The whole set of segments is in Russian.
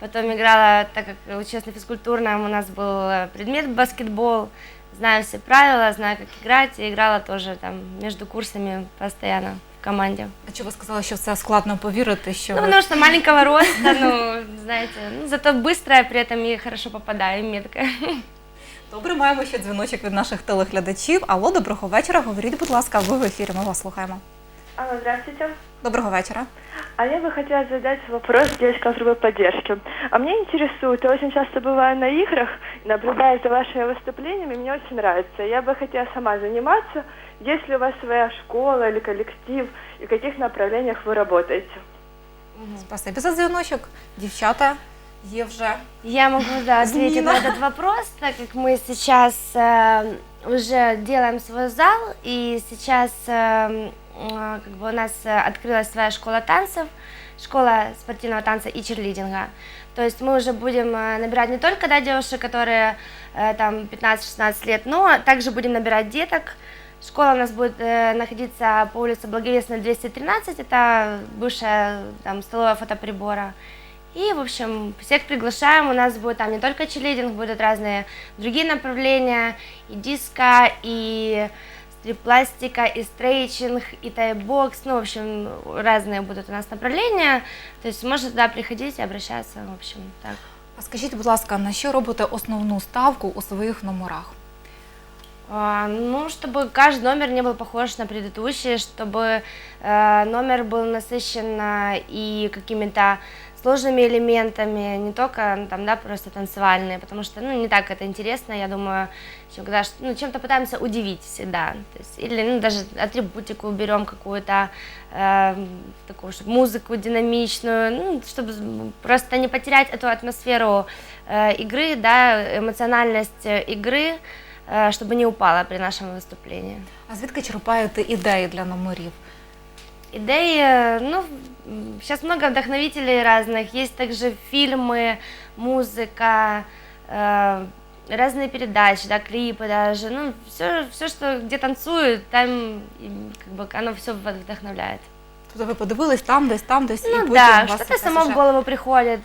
Потом играла, так как училась на физкультурном, у нас был э, предмет баскетбол. Знаю все правила, знаю, как играть. И играла тоже там между курсами постоянно в команде. А чого ви сказали, що це складно повірити, що Ну, ви- потому что маленького роста, ну, знаете, ну, зато быстрая, при этом и хорошо попадаю, и меткая. Добре, маємо ще дзвіночок від наших телеглядачів. Алло, доброго вечора. Говоріть, будь ласка, ви в ефірі. Ми вас слухаємо. Алло, здравствуйте. Доброго вечора. А я бы хотела задать вопрос девочкам трудовой поддержки. А мне интересует, я очень часто бываю на играх, наблюдаю за вашими выступлениями, мне очень нравится. Я бы хотела сама заниматься. Есть ли у вас своя школа или коллектив, и в каких направлениях вы работаете? Спасибі за дзвіночок. Дівчата є вже. Я могу, да, ответить Змина. на этот вопрос, так как мы сейчас э, уже делаем свой зал, и сейчас э, м, э, как бы у нас э, открылась своя школа танцев, школа спортивного танца и черлидинга. То есть мы уже будем э, набирать не только да, девушек, которые э, там 15-16 лет, но также будем набирать деток. Школа у нас будет находиться по улице Благовестная 213, это бывшая там столовая фотоприбора. И, в общем, всех приглашаем. У нас будет там не только чиллидинг, будут разные другие направления. И диско, и стрип-пластика, и стрейчинг, и тайбокс. Ну, в общем, разные будут у нас направления. То есть можно туда приходить и обращаться, в общем, так. А скажіть, будь ласка, на що робите основну ставку у своїх номерах? А, Ну, чтобы каждый номер не был похож на предыдущий, чтобы э, номер был насыщен а, и какими-то сложными элементами, не только ну, там, да, просто танцевальные, потому что, ну, не так это интересно, я думаю, чем, когда, ш- ну, чем-то пытаемся удивить всегда, то есть, или, ну, даже атрибутику берем какую-то, э, такую, чтобы музыку динамичную, ну, чтобы з- просто не потерять эту атмосферу э, игры, да, эмоциональность э, игры, э, чтобы не упала при нашем выступлении. А звідки черпаєте ідеї для номерів? Идеи, ну, сейчас много вдохновителей разных, есть также фильмы, музыка, э, разные передачи, да, клипы даже, ну, все, все, что где танцуют, там, как бы, оно все вдохновляет. Тобто ви подивились там, десь, там, десь, і Ну потім да, вас что-то якась само в уже- голову приходит,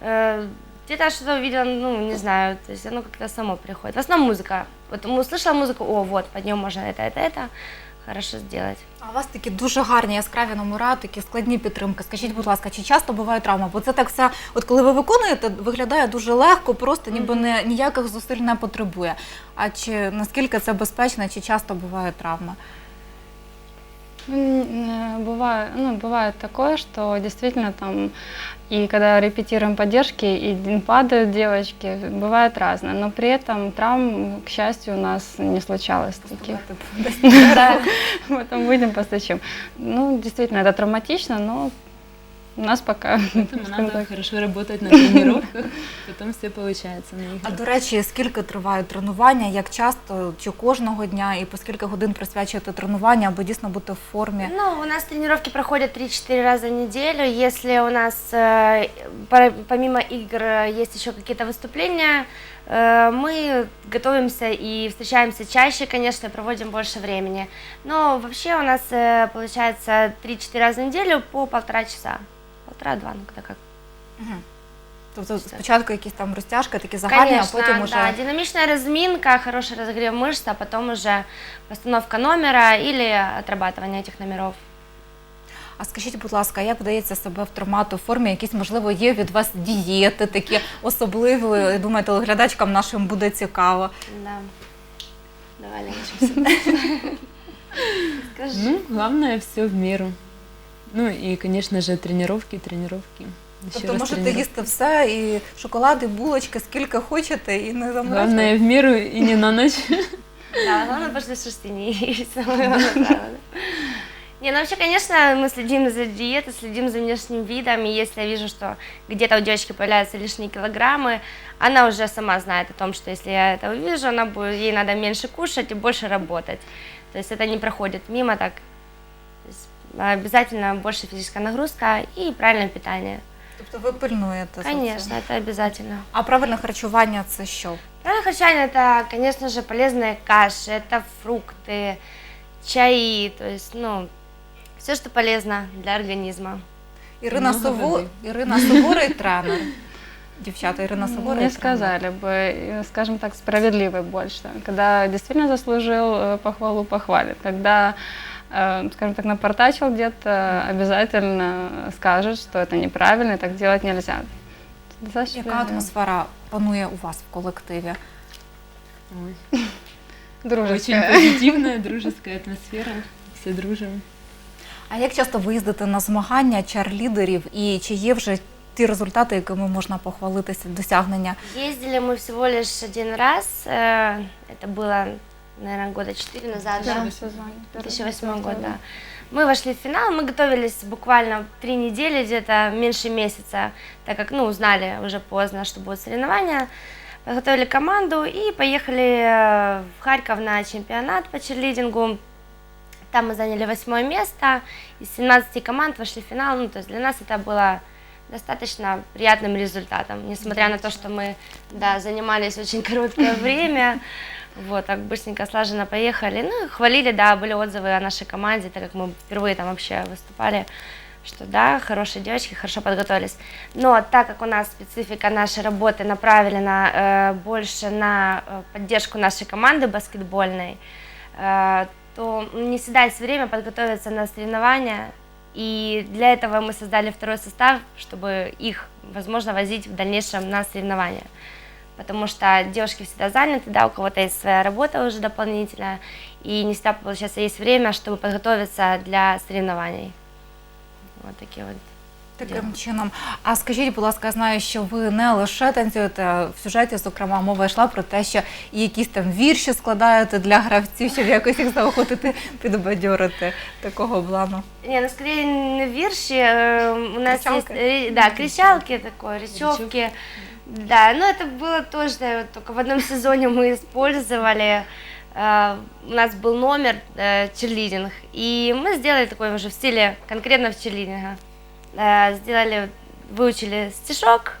э, где-то что-то увидела, ну, не знаю, то есть оно как-то само приходит. В основном музыка. Вот м- услышала музыку, о, вот, под нее можно это, это, это, хорошо сделать. А у вас такі дуже гарні яскраві номера, такі складні підтримки. Скажіть, будь ласка, чи часто буває травма? Бо це так все, от коли ви виконуєте, виглядає дуже легко, просто ніби не ніяких зусиль не потребує. А чи наскільки це безпечно, чи часто буває травма? Э, Бывает, ну, бывает такое, что действительно там, и когда репетируем поддержки, и падают девочки, бывает разное, но при этом травм, к счастью, у нас не случалось таких. Потом выйдем, постучим. Ну, действительно, это травматично, но у нас пока... Поэтому скажем надо так, хорошо работать на тренировках, потом все получается на А играх. до речі, скільки тривають тренування, як часто, чи кожного дня, і по скільки годин присвячуєте тренування, аби дійсно бути в формі? Ну, у нас тренировки проходят 3-4 раза в неделю. Если у нас э, пора- помимо игр э, есть еще какие-то выступления, э, мы готовимся и встречаемся чаще, конечно, проводим больше времени. Но вообще у нас э, получается 3-4 раза в неделю по полтора часа. Полтора-два, ну когда как. Мгм. Тобто спочатку якісь там розтяжки, такі загальні, Конечно, а потім да, уже динамичная разминка, хороший разогрев мышц, а потом уже постановка номера или отрабатывание этих номеров. А скажіть, будь ласка, як вдається себе втримати в формі? Якісь, можливо, є від вас дієти такі особливі? Я думаю, телеглядачкам нашим буде цікаво. Да. Давай, Леночка. Скажи. Ну, главное все в меру. Ну и, конечно же, тренировки, тренировки. Еще Тобто раз можете тренировки. їсти все, і шоколад, і булочки, скільки хочете, і не замерзнете. Главное в меру и не на ночь. Да, главное после шести не есть. самое главное правило. Не, ну вообще, конечно, мы следим за диетой, следим за внешним видом, и если я вижу, что где-то у девочки появляются лишние килограммы, она уже сама знает о том, что если я это увижу, она будет, ей надо меньше кушать и больше работать. То есть это не проходит мимо так. То есть обязательно больше физическая нагрузка и правильное питание. Тобто ви пильнуєте. за цим. Конечно, это обязательно. А правильне харчування це що? Правильное харчевание это, конечно же, полезные каши, это фрукты, чаи, то есть, ну, все, что полезно для организма. Ірина Много Сову... води. Ірина Суворий тренер. дівчата Ірина Савора? Не сказали бы, э, скажем так, справедливый больше. Когда действительно заслужил э, похвалу, похвалит. Когда, э, скажем так, напортачил где-то, обязательно скажет, что это неправильно, и так делать нельзя. Достаточно Яка атмосфера панує у вас в колективі? Ой, дружеская. Очень позитивная, дружеская атмосфера. Все дружим. А як часто ви їздите на змагання чарлідерів і чи є вже ті результати, якими можна похвалитися, досягнення? Ездили мы всего лишь один раз. э, Это было, наверное, года четыре назад. В да? первом сезоне. первый 2008 сезон, год, да. Мы вошли в финал, мы готовились буквально три недели, где-то меньше месяца, так как, ну, узнали уже поздно, что будут соревнования. Подготовили команду и поехали э, в Харьков на чемпионат по черлидингу. Там мы заняли восьмое место, из 17 команд вошли в финал, ну, то есть для нас это было достаточно приятным результатом, несмотря на то, что мы, да, занимались очень короткое время, вот, так быстренько, слаженно поехали. Ну, хвалили, да, были отзывы о нашей команде, так как мы впервые там вообще выступали, что да, хорошие девочки, хорошо подготовились. Но так как у нас специфика нашей работы направлена э, больше на э, поддержку нашей команды баскетбольной, э, то не всегда есть время подготовиться на соревнования. И для этого мы создали второй состав, чтобы их, возможно, возить в дальнейшем на соревнования потому что девушки всегда заняты, да, у кого-то есть своя работа уже дополнительная, и не всегда, получается, есть время, чтобы подготовиться для соревнований. Вот такие вот. Таким чином. А скажіть, будь ласка, я знаю, що ви не лише танцюєте в сюжеті, зокрема, мова йшла про те, що і якісь там вірші складаєте для гравців, щоб якось їх заохотити, підбадьорити такого плану. Не, ну скорее не вирши, э, у нас Кричалка? есть, ре- да, кричалки такой, речевки. Да, но это было тоже только в одном сезоне мы использовали. Э, У нас был номер э, черлидинг, и мы сделали такой уже в стиле конкретно в черлидинга. Э, Сделали, выучили стишок,